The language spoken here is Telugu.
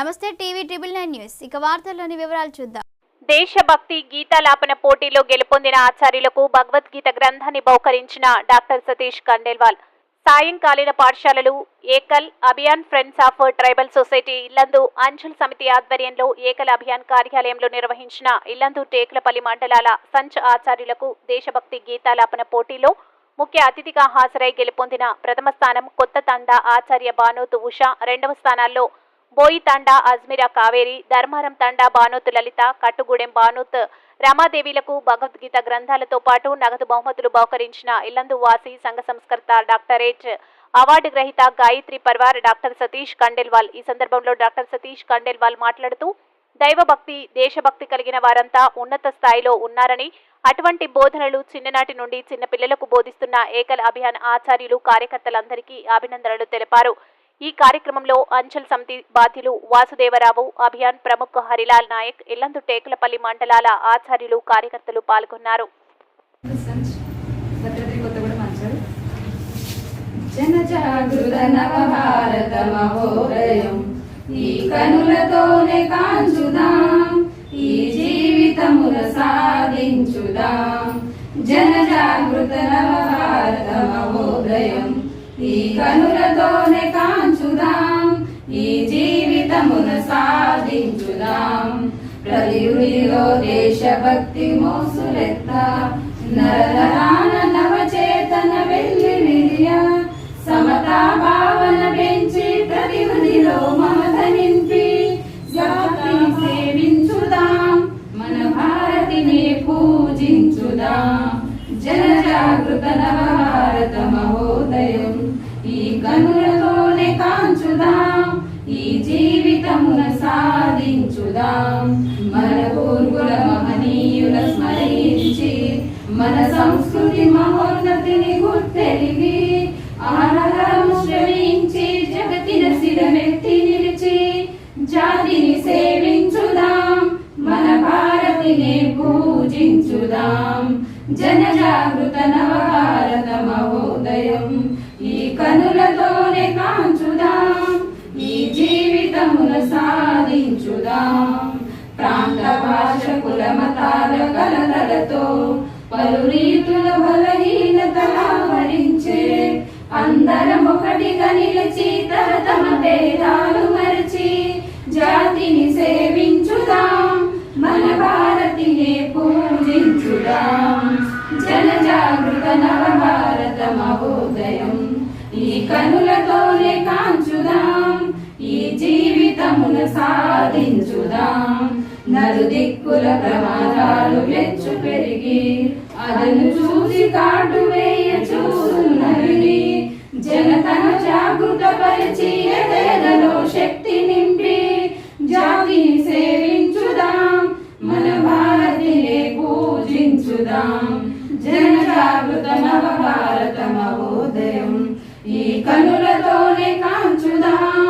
నమస్తే టీవీ ట్రిబుల్ నైన్ న్యూస్. ఇక వార్తల్లోని వివరాలు చూద్దాం. దేశభక్తి గీతాలాపన పోటీలో గెలుపొందిన ఆచార్యులకు భగవద్గీత గ్రంథాన్ని బహుకరించిన డాక్టర్ సతీష్ కండేల్వాల్. సాయంకాలీన పాఠశాలలు Ekal Abhiyan friends of tribal society Illandu Anchal Samiti ఆధ్వర్యంలో ఏకల్ అభియాన్ కార్యాలయంలో నిర్వహించిన ఇల్లందు టేకులపల్లి మండలాల సంచ్ ఆచార్యులకు దేశభక్తి గీతాలాపన పోటీలో ముఖ్య అతిథిగా హాజరై గెలుపొందిన ప్రథమ స్థానం కొత్త తండా ఆచార్య భానోతు ఉష రెండవ స్థానాల్లో బోయి తండా అజ్మిరా కావేరి ధర్మారం తండా బానోత్ లలిత కట్టుగూడెం బానోత్ రమాదేవిలకు భగవద్గీత గ్రంథాలతో పాటు నగదు బహుమతులు బహుకరించిన ఇల్లందు వాసి సంఘ సంస్కర్త డాక్టరేట్ అవార్డు గ్రహీత గాయత్రి పర్వార్ డాక్టర్ సతీష్ కండెల్వాల్. ఈ సందర్భంలో డాక్టర్ సతీష్ కండెల్వాల్ మాట్లాడుతూ దైవభక్తి దేశభక్తి కలిగిన వారంతా ఉన్నత స్థాయిలో ఉన్నారని అటువంటి బోధనలు చిన్ననాటి నుండి చిన్న పిల్లలకు బోధిస్తున్న ఏకల్ అభియాన్ ఆచార్యులు కార్యకర్తలందరికీ అభినందనలు తెలిపారు. ఈ కార్యక్రమంలో అంచల్ సమితి బాధ్యులు వాసుదేవరావు అభియాన్ ప్రముఖ హరిలాల్ నాయక్ ఇల్లందు టేకులపల్లి మండలాల ఆచార్యులు కార్యకర్తలు పాల్గొన్నారు. జన జాగృత నవ ఈ కనులతోనే కాంచుదాం ఈ సాధించుదాం. జన జాగృత నవ భారత మహోదయం ఈ కనులతోనే కాంచుదాం ఈ జీవితమున సాధించుదాం. ప్రతిలో దేశభక్తి మోసులెత్త నరనరాన నవచేతన వెళ్ళి విరియ సమతా భావన పెంచి ప్రతిలో మమత నింపి సేవించుదాం మన భారతిని పూజించుదాం. జన జాగృత నవ మన పూర్వుల మహనీయుల స్మరించి మన సంస్కృతి మహోన్నతిని గుర్తెరిగి ఆహారం శ్రమించి జగతిన సిరమెత్తి నిలిచి జాతిని సేవించుదాం. మన భారతిని పూజించుదాం. జనజాగృత నవభారత మహోదయం ఈ కనులతోనే కాంచుదాం. ఈ జీవితమున సాధించుదాం ప్రాంత భాష కుల మతాల కలతలతో పలు రీతుల బలహీనతల భరించే అందరం ఒకటిగా నిలిచి తరతమ భేదాలు మరచి జాతిని సేవించుదాం. మన భారతిని పూజించుదాం. జన జాగృత నవ భారత మహోదయం. ఈ కనులతోనే కాంచుదాం జీవితమున సాధించుదాం. నలు దిక్కుల ప్రమాదాలు వెచ్చు పెరిగి అదను చూసి కాటు వేయ చూస్తున్నవి. జనతను జాగృత పరిచి ఎదలో శక్తి నింపి జాతిని సేవించుదాం. మన భారతిని పూజించుదాం. జన జాగృత నవ భారత మహోదయం ఈ కనులతోనే కాంచుదాం.